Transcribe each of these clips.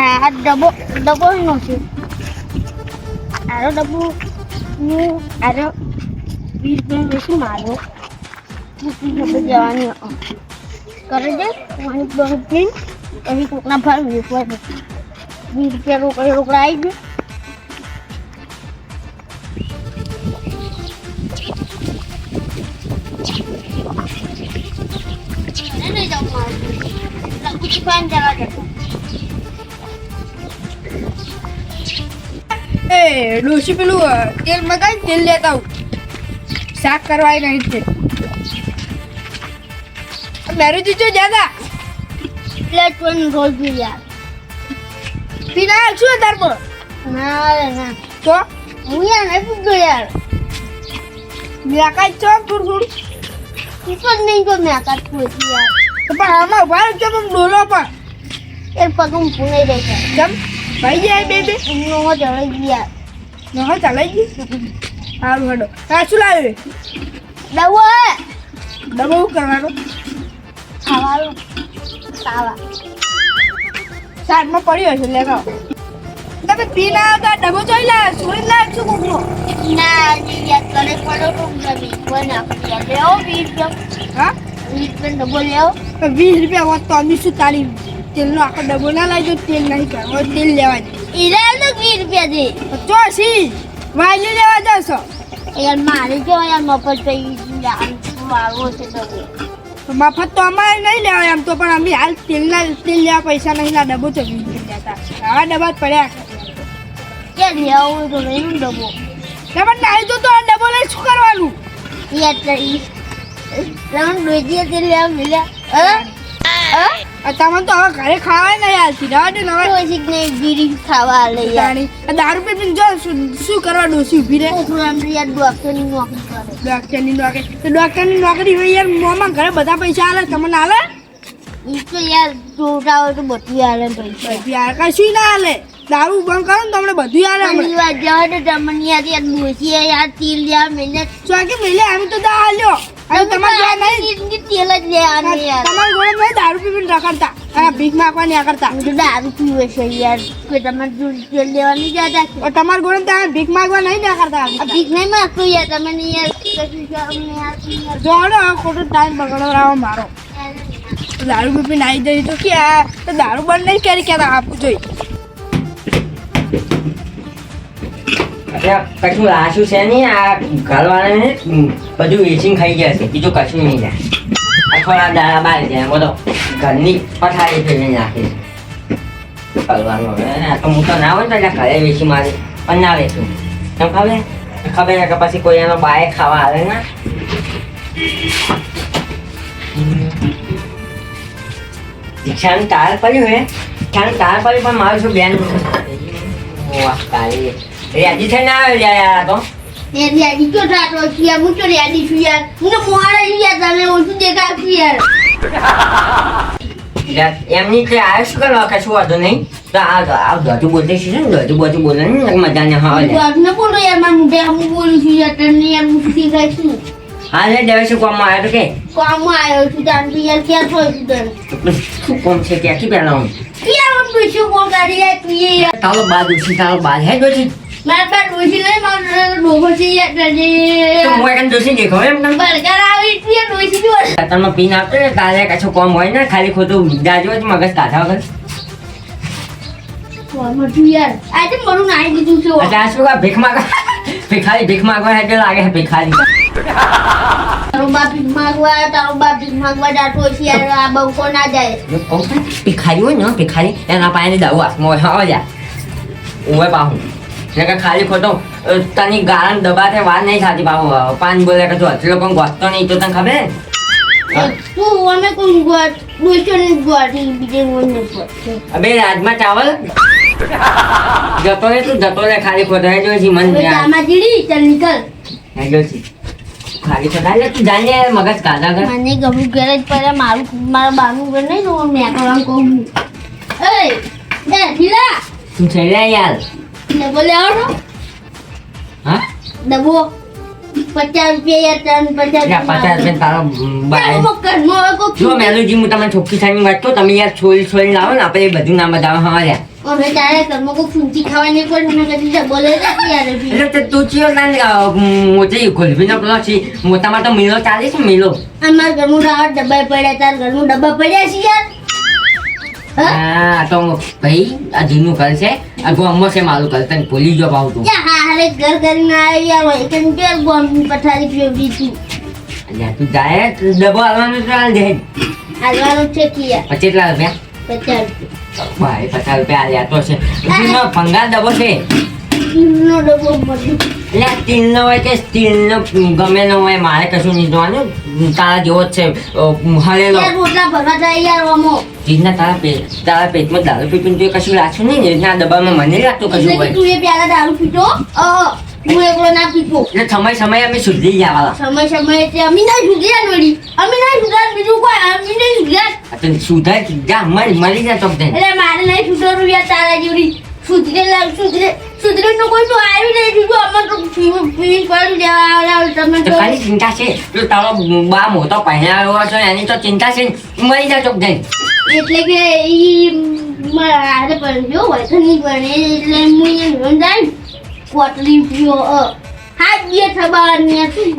હા, આ ડબો ડબો નો છે. આરો ડબ્બો હું આરો વીસ રૂપિયા બેસું મારો. જવાની કરે છે? પાણી પીને પછી કોકના ભાવ વેચવા દે વીસ રૂપિયા રોકડા રોકડા આવી ગયો ફાન જવા દે એ ડોશી પેલું તેલ મગાવી તેલ લેતા આવું. શાક કરવા આવી નહીં છે મેરેજ જો જ્યાદા. પ્લેટ પણ રોજ પી યાર પીના શું તાર પર? ના ના તો? હું યાર નહીં પૂછતો યાર. મેકાઈ છો થોડું થોડું પણ નહીં તો મેં કાઢ પૂછી યાર. પણ આમાં ઊભા રહો છો પણ ડોલો પણ એ પગ હું પૂને દે છે. કેમ ભાઈ જાય બે બે જળાઈ ગઈ યાર નહો ચાલાઈ ગઈ સારું હડો હા શું લાવે દવો ડબો શું કરવાનો ખાવાનું ખાવા શાકમાં પડ્યો છે લેખાઓ તમે પી ના આવતા ડબો જોઈ લા છોડી લા શું કોકનો ના યાર કરે પડો તો ગમી કોઈ ના કરી લેવો વીસ રૂપિયા હા વીસ રૂપિયા ડબ્બો લેવો તો વીસ રૂપિયા હોત તો અમે શું તારી તેલનો આખો ડબ્બો ના લાવજો તેલ નહીં કરવો તેલ લેવા દે. ઈરા તો વીસ રૂપિયા દે. તો સી વાયલી લેવા જશો. યાર મારે કેવા યાર મફત પૈ મારવો છે તો મફત તો અમારે નહીં લેવા એમ તો પણ અમે હાલ તેલના તેલ લેવા પૈસા નહીં ના ડબ્બો તો વીસ રૂપિયા હતા. આવા ડબ્બા જ પડ્યા. ક્યાં લેવો તો લઈ લો ડબ્બો. તમે નાઈ જો તો આ ડબ્બો લઈ શું કરવાનું? યાર તો ઈ ત્રણ ડોજીએ તે લેવા મિલ્યા હા? હા? તમે તો હવે ઘરે ખાવાય નહીં યાર રાડે ને નવા ડોસી ને ગીરી ખાવા લઈ યાર. જાણી દારૂ પી પી જો શું શું કરવા ડોસી ઊભી રહે? તો યાર ડોક્ટરની નોકરી કરે. ડોક્ટરની નોકરી. તો ડોક્ટરની નોકરી હોય યાર મોમાં ઘરે બધા પૈસા આલે તમને આલે? ઈ તો યાર હોય તો બધું આલે પૈસા. યાર કશું ના આલે. દારૂ બંધ કરો ને તમને બધું આલે પણ હમણાં વાત જવા દે તમને યાર યાર ડોસી યાર તેલ યાર મહેનત. ચોકી મેલે આમ તો દા આલ્યો હવે તમારે જોવા નહીં. તેલ જ લેવાનું યાર. તમારે જોડે નહીં દારૂ પી રખડતા અને ભીખ માગવા નહીં કરતા. હું તો દારૂ પીવે છે યાર. કે તમારે જો તેલ લેવા નહીં જતા તમારા તમે ભીખ માગવા નહીં ના કરતા. આ ભીખ નહીં માંગતો યાર તમને યાર. જોડો આ ખોટો ટાઈમ બગાડો મારો. દારૂ પીપીને આવી જઈ તો કે આ તો દારૂ બંધ નહીં કરી ક્યારે આપવું જોઈએ. એટલે કશું લાશું છે નહીં, આ ઘરવાળાને બધું વેચીને ખાઈ ગયા છે, બીજું કશું નહીં જાય અથવા દાડા બાર જાય બધો ઘરની પથારી ફેરવી નાખી છે. કરવાનું હવે તો હું તો ના હોય ને ઘરે વેચી મારી, પણ ના વેચું. કેમ ખબર ખબર છે કે પછી કોઈ એનો બાય ખાવા આવે ને? દીક્ષાનું તાર પડ્યું હે? દીક્ષાનું તાર પડ્યું, પણ મારું શું બેન વાહ તારી રેડી થઈને આવે યાર તો. યાર ઈ તો થાતો છે હું તો રેડી છું યાર. તો મોહારા છું યાર તમે ઓછું દેખાતું યાર. યાર એમની તે આ શું કરવા કશું વાંધો નહીં. તો આ આ દોઢું બોલતે છે ને દોઢું બોધું બોલે ને મજા ને હા લે ને બોલો યાર મારા મોઢે હું બોલું છું યાર. તને યાર હું શું દેખાય છું? હા લે દેવે શું કામમાં આવ્યો તો કે? કામમાં આવ્યો છું તાર તો યાર ક્યાં છો છું તને? શું કોમ છે? ત્યાંથી પહેલા હું ક્યાં હું પૂછ્યું કોણ કરી યાર તું યાર? તારો બાદ ઉછી તારો બાદ હે દોશી મારા પાસે ડોસી નહીં મારો છે યાર તો હું એકન દોશી દેખો એમ તમે બરગર આવી યાર ડોસી જોડે તમે પીન આપતો ને તારે કશું કોમ હોય ને ખાલી ખોટું જાજો જ મગજ કાઢા વગર છે. ભિખારી ભીખ માંગવા લાગે છે ભિખારી. છે જો છું, હોય ને ભિખારી એના પાસે દાવું હાથમાં હોય. હા જા. પાહું. એટલે કે ખાલી ખોટો તની ગાળણ દબાતે વાત નહીં થતી પાહું પાન બોલે કે જો હતલો પણ ગોતતો નહીં તો તને ખબર? તું અમે કોણ બીજે કોણ અબે રાજમાં ચાવલ? જતો રે તું જતો રે ખાલી ખોટો જો જી મન હવે જીડી ચાલ નીકળ. ખાલી ખોટા લે તું જાને મગજ કાઢા કર. મને ગમું ઘરે જ પડે મારું મારા બાનું ઘર નહીં તો મેં કરવા કહું. એ એ ઢીલા. તું છે યાર. ડબો લેવાનો? હા? ડબો? પચાસ રૂપિયા યાર પચાસ રૂપિયા. તારો બાય જો મેલુજી હું તમને ચોખ્ખી થાની વાત કહું તમે યાર છોડી છોડી લાવો ને આપણે બધું ના બતાવો હા યાર હવે તારે ઘરમાં કોઈ ફૂંચી ખાવાની પણ ને કદી ડબ્બો લઈ યાર એટલે તું ચિયો તાન મોટી ગોલભીનો પેલો છે. મોટામાં તો મિલો ચાલે છે મિલો. અમારા ઘરમાં રાવત ડબ્બા પડ્યા તાર ઘરમાં ડબ્બા પડ્યા છે યાર. હા. હા તો ભાઈ આ જૂનું ઘર છે. આ ગામમાં છે મારું ઘર તને ભૂલી ગયો પાઉં તું. હારે ઘર કરીને આવ્યો હોય કેમ કે ગોમની પથારી ફેવરી છું. અલ્યા તું જાય તો ડબ્બો તો હાલ દે હાલવાનું છે કે યાર પચીસ રૂપિયા? પચાસ ભાઈ પચાસ રૂપિયા આલ્યા તો છે. જૂનો ભંગાર ડબ્બો છે? નો ડબ્બો એટલે સ્ટીલનો હોય કે સ્ટીલનો ગમે નો હોય મારે કશું નહીં જોવાનું. તારા જેવો જ છે હરેલો. રોટલા ભરવા જાય યાર ઓમો. રીતના તારા પેટ તારા પેટમાં દારૂ પીતું તો કશું લાગશે નહીં ને. રીતના ડબ્બામાં મને લાગતું કશું હોય. તું એ પ્યાલા દારૂ પીતો? હું એકલો ના પીતો. એટલે સમય સમય અમે સુધરી જવાલા સમય સમય તે અમે ના સુધર્યા નોડી અમે ના સુધાર બીજું કોઈ અમે નહીં સુધાર આ તો સુધાર જા મરી મરી જા તમને એટલે મારે નહીં સુધારવું યાર તારા જેવડી. સુધરે સુધરે સુધરે નું કોઈ તો આવ્યું નહીં. બીજું અમે તો પીવું દેવા આવ્યા તમે તો ખાલી ચિંતા છે. તો તારો બા મોટો પહેણાવ્યો છે એની તો ચિંતા છે મરી જા ચોક દે એટલે કે ઈ મારા હારે પડ્યો હોય તો નહીં પડે એટલે હું એને જાય કોટલી પીઓ હાથ બે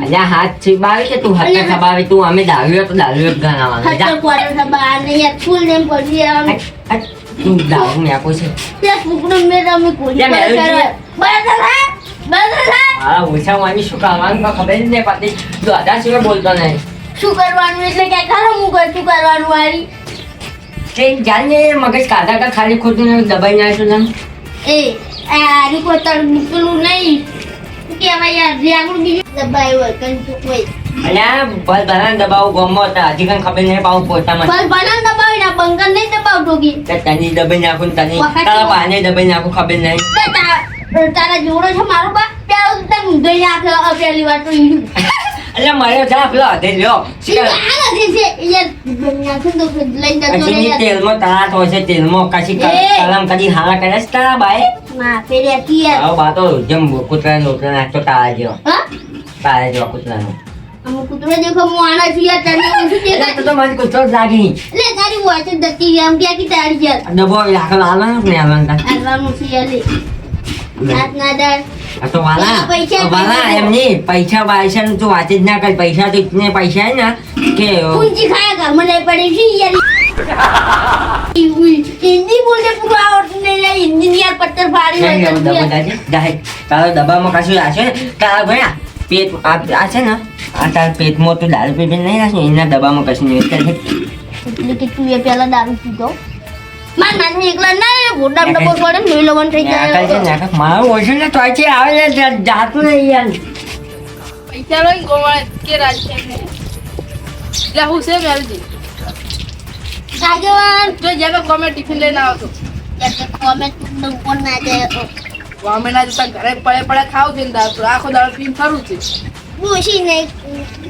અલ્યા હાથ છે કે તું હાથ ખબાવી તું અમે દારૂ તો ગણાવવાનું ખતર જા. કોટર થબા ને યાર ફૂલ નેમ પડી આમ છે. તે મે તમે કોઈ. બરાબર હે બરાબર હે હા ઓછા વાની શું કરવાનું? ખબર ને પડતી. દાદા સિવાય બોલતો નહીં. શું કરવાનું? એટલે કે ખરો હું કરતું કરવાનું વાળી તે જાને મગજ કાઢા કા ખાલી ખોટું દબાઈ નાખ્યું તને એ આ આરી કોતર પેલું નહીં. શું યાર રેગું બીજું દબાય હોય કંઈ કોઈ અલ્યા ભલ ભલા દબાવ ગમો હતા હજી કઈ ખબર નહીં પાઉં પોતામાં. બસ દબાવી ના બંકર નહીં દબાવતો કે? તને દબાઈ નાખું તને. તારા બાને દબાઈ નાખું ખબર નહીં. તારા જોડો છે મારો બા પેલો તને પહેલી વાર તો. અલ્યા મારે જા પેલો હદે લ્યો. કે ની યાર. તેલમાં તળાટ હોય છે તેલમાં કાશી કલમ કદી હારા કરે છે તારા બાય ના પેલે હતી બાતો જેમ કૂતરા નોતરા નાખતો તારા જેવો. તારા જેવો કૂતરાનો. કૂતરો દેખો હું આના છું યાર તને ઓછું એટલે તો મને કૂતરો લાગે. તારી વોચ આમ ક્યાં કી તારી યાર? ડબ્બો રાખેલો હાલવાનો કે નહીં હાલવાનો છે યાર લે. હાથ ના તો વાલા વાલા પૈસા પૈસા પૈસા નું તું વાત જ ના કર પૈસા તો ઇતને પૈસા ને કે ઊંચી ખાયા ઘરમાં નહીં પડી છે યાર. હિન્દી બોલતે પૂરું આવડતું નહીં યાર હિન્દી યાર પત્તર ફાડી હોય તો ડબ્બો યાર. દાજે દાહે તારો ડબ્બામાં કશું ને? તારા ભયા પેટ આ છે ને આ તાર પેટમાં તું દારૂ પીવી નહીં રાખશે એના ડબ્બામાં કશું નહીં. એટલે કે તું એ પેલા દારૂ પીધો? માર નાની એકલા ના ગોડામ ડબ્બો પડે ને લોહી લવણ થઈ છે જાય નાકલ મારું ઓછું ને તોય છે આવે ને જાતું નહીં યાર. પૈસા લઈને ગોવાળે કે રાજ છે એટલે હું છે મેલજી આગેવાન જો જ્યાં કોમે ટિફિન લઈને આવતો યાર કે કોમેન્ટ ઉપર ના જાય. ના જતા ઘરે પડે પડે ખાવ છે ને દાળ આખો દાળ પીને ફરું છે. બોશી નહીં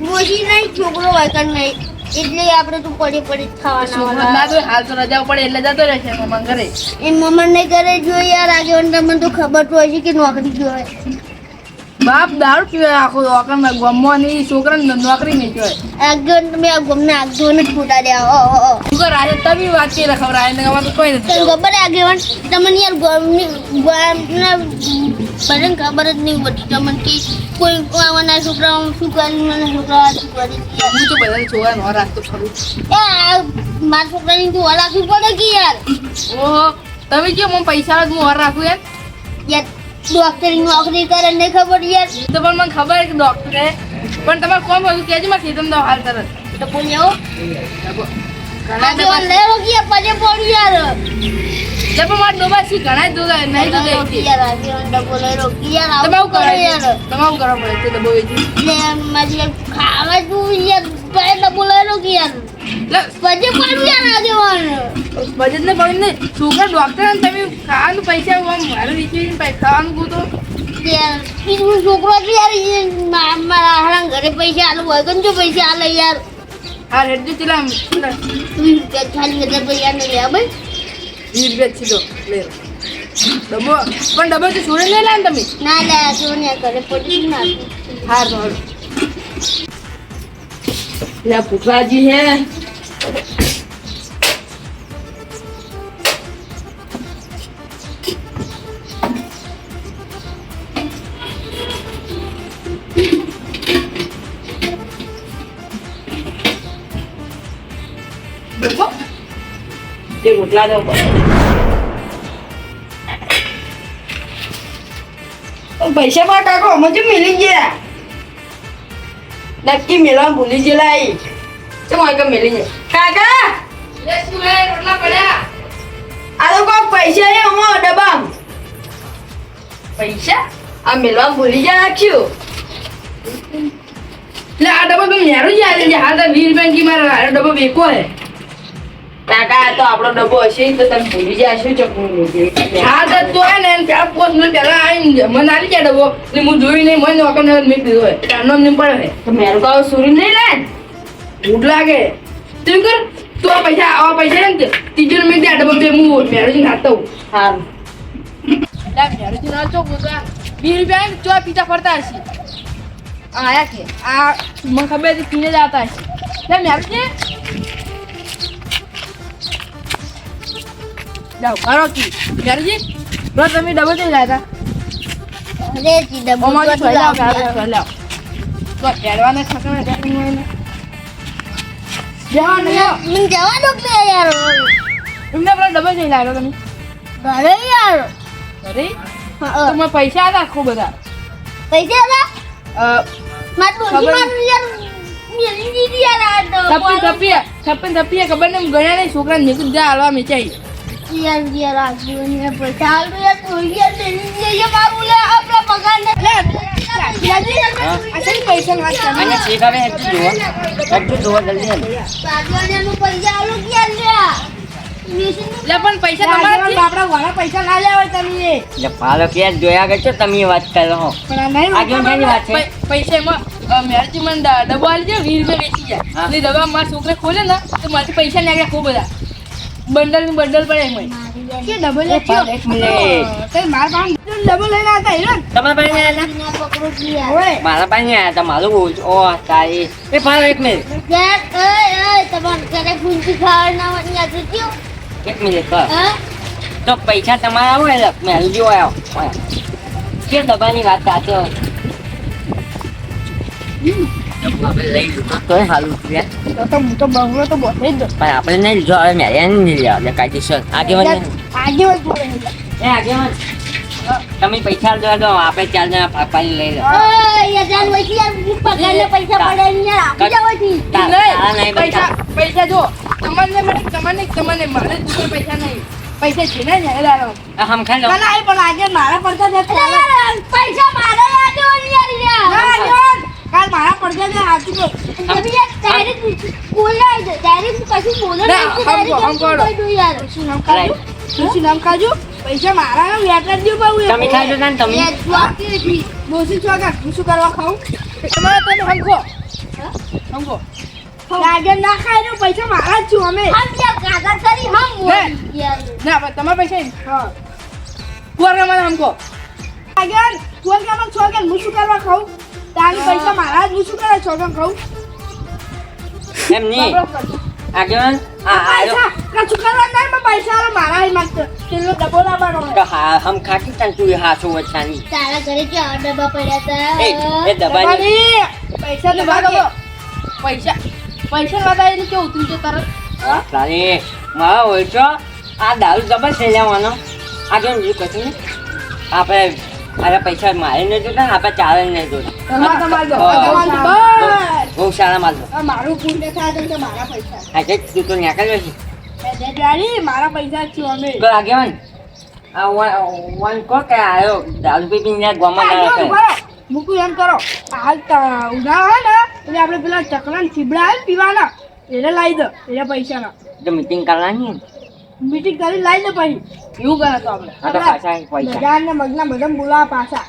બોશી નહીં છોકરો વાયકર નહીં. એટલે આપણે તો પડી પડી ખાવાના ના હાલ તો રજા પડે એટલે જતો રહેશે મમ્મા ઘરે. એ મમન ને કરે જો યાર. આગેવાન તમને તો ખબર તો હશે કે નોકરી જોવે બાપ દારૂ પીવે આખો ઓકરમાં ગમવાની છોકરાને નોકરી નહીં જોય આગેવાન તમે આ ગમને આગેવાન જ ફોટા દે ઓ ઓ ઓ તું કર? આજે તમે વાત કરી ખબર? આવે ને તો કોઈ નથી ખબર આગેવાન તમને યાર ગમની ગમના બધાને ખબર જ નહીં પડતી. તમને કે કોઈ આવવાના છોકરાઓ શું કરી મને છોકરા શું કરી હું તો બધાને જોવા નો રાખતો ખરું એ મારા છોકરાની તો રાખવી પડે કે યાર? ઓહો તમે કેમ હું પૈસા હું ઓર રાખું યાર યાર ડોક્ટરની નોકરી કરે નહીં ખબર યાર. તો પણ મને ખબર કે ડોક્ટરે પણ તમારે કોમ હતું કહેજો માં ખેતમ દો હાલ તરત. તો બોલ્યો. ઘણા આગેવાન લેવો લઈ લો કે યાર. પણ મારા ડોબા છે ઘણા દો નહીં એક છે. યાર આગેવાન ડબ્બો લઈ લો યાર તમે આવું કરો યાર. તમે આવું કરો પડે તે ડબ્બો જી લે મારી ખાવા તું યાર પહેલા ડબ્બો લઈ લો. કે યાર પજે પડી યાર આગેવાન બજેટ ને પણ ને સુગર ડોક્ટર ને તમે ખાવાનું પૈસા આમ મારે વેચી ખાવાનું કહું તો. યાર બીજું છોકરો છે યાર મારા હારા ઘરે પૈસા આલો હોય તો જો પૈસા આલે યાર. હા રેડજો ચલા આમ. ચલા હજાર પૈસા નહીં ભાઈ. વીસ રૂપિયા સીધો લે. ડબ્બો પણ ડબ્બો તો છોડી લઈ લે ને તમે? ના લે જો કરે પડી ના હાર તો લે ભૂખાજી હે. તે રોટલા દો પૈસા માં કાકો અમે જે મિલી ગયા નક્કી મેળવા ભૂલી ગયેલા એ હોય કે મિલી ગયા કાકા આ તો કોક પૈસા એ અમો ડબ્બા પૈસા આ મેળવા ભૂલી ગયા રાખ્યું એટલે આ ડબ્બો મેરું જ આવે હાલ તો વીસ રૂપિયા કી મારો આ ડબ્બો વેકો હે કાકા તો આપણો ડબ્બો હશે તો તમે ભૂલી જાય છો ચકનું હા તો તો ને પેલા પોસ્ટ ને પેલા આવીને મને આવી ગયા ડબ્બો. એટલે હું જોઈ નહીં મને વખત મેં દીધો હોય. તારનો નિમ પડે હે તો મેરો કાવ સુરી નહીં લે ભૂટ લાગે. તું કર તો આ પૈસા આવા પૈસા ને ત્રીજો મેં ત્યાં ડબ્બો બે હું મેરું નાખતો હું. સારું મેરું ના ચોક વીસ રૂપિયા ને ચો પીતા ફરતા હશે. આયા કે આ મને ખબર હતી પીને જ આવતા હશે. લે મેરું છે જાઓ કરો કી તમે ડબલ થઈ હતા પૈસા હતા ખૂબ બધા પૈસા હતા. થપ્પી થપ્પી થપ્પી ખબર ને ગણ્યા નહીં છોકરા નીકળી જાય હાલવા મેચાઈ યાર યાર મારું આપણા અસલ પૈસા વાત જલ્દી. સાગવાડિયાનું પૈસા આલો કે લેવા તમે જોયા તમે વાત કરો હો પણ નહીં છે? મને ડબ્બો વીસ રૂપિયા વેચી જાય મારા છોકરા ખોલે ને તો મારાથી પૈસા નાખ્યા ખૂબ બધા બંડલનું બંડલ પડે એમાં કે ડબલ પણ એક મિનિટ. તે મારા પાસે ડબલ લઈને આવતા હિરણ તમારા પાસે નહીં ના? મારા પાસે મારું બોલ ઓ તારી. એ એક મિનિટ. યાર ઓય ઓય તમારે ઘરે ખાવાના એક મિનિટ કર તો પૈસા તમારા હોય એટલે મેલ જો આવ્યો. કે દબાની વાત સાચો તોય હાલું છે તો તો હું તો બંગલો તો બોલે જ પણ આપણે નહીં લીધો હવે મેરિયા નહીં લીધા એટલે કાયદેસર નહીં. આજે જ બોલે એ આગેવાન તમે પૈસા દો દો આપણે ચાર જણા પાપાની લઈ લો ઓય યાર જાન વચ્ચે યાર પગારને પૈસા તા- પૈસા જો તમને મળે તમને તમને મારે પૈસા નહીં પૈસા છે ને ને લાવો આ હમ ખાઈ લો પણ આજે મારા પડતા પૈસા મારે યાર કાલ મારા પડતા ને સાચું કહું. ડાયરેક્ટ બોલાય છે ડાયરેક્ટ કશું બોલો ના, હમ હમ કહો. ડાયરેક્ટ યાર શું નામ કાજુ શું નામ કાજુ પૈસા મારા ને વેટર દઉં બહુ તમે ખાજો લો ને તમે. છો કે હું શું કરવા ખાઉં? તમારે તને હંખો હંખો લાગે ના ખાય ને પૈસા મારા જ છું અમે. કાકા કરી હમ યાર ના પણ તમારા પૈસા હા. કુંવર ગામમાં હમકો આગળ કુંવર ગામમાં છો કે હું શું કરવા ખાઉં? તારી પૈસા મારા જ શું છો એમ નહીં. આગેવાન આ આયો પૈસા કશું કરવા નહીં પણ પૈસા આલો મારા અહીં માગતો તેલનો ડબ્બો લાવવાનો તો હા હમ તને તું હાસો વચ્ચાની? તારા ઘરે કેવા ડબ્બા પડ્યા એ દબાની પૈસા ને વાત પૈસા પૈસા આવી કે ઉતરી છે તરત? તારે મારા હોય છો આ દારૂ જબર છે લેવાનો. આગળ બીજું કશું નહીં આપણે અરે પૈસા મારે નહીં જોતા આપણે ચાલે નહીં જોતા તમારે તમારે દો. હા. તમારે દો. બસ. બહુ સારા માલ દો. આ મારું પુણ્ય થાય તો કે મારા પૈસા. આજે તું તો નીકળ્યો છે? એટલે ડેડી, મારા પૈસા જ છું અમે. તો આગેવાન આ વન વન કો કે આયો? દારૂ પી પીને ગોમાં આ ના જો, કરે ઊભા રહો. મૂકું એમ કરો. હાલ ત- ઉનાળો હોય ને એટલે આપણે પેલા ચકલા ચીબડા પીવાના. એને લાવી દો એટલે પૈસાના. ના મીટિંગ કરવાની મીટિંગ કરી લાવી દો પછી. એવું કરે તો આપણે. પૈસા. મગના બધા બોલાવા પાછા.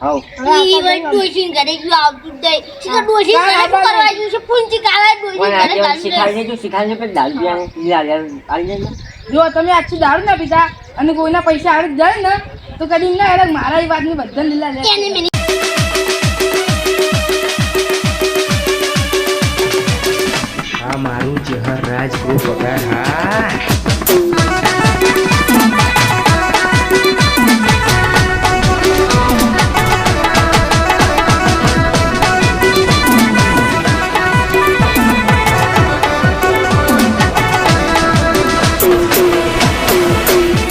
હવે ઈ વન ડોશીન ઘરે આવતું જ. ડોશીન ઘરે કરવા. છે? ડોશીન ઘરે. શીખાડી શીખાડી આવી જાય તમે આછી દારૂ ના પીતા અને કોઈના પૈસા આવી જાય ને તો કદી ના એટલે મારા એ વાતની બધા લીલા લે. એને મેલી આ મારું જહર રાજ ગો પગાર હા.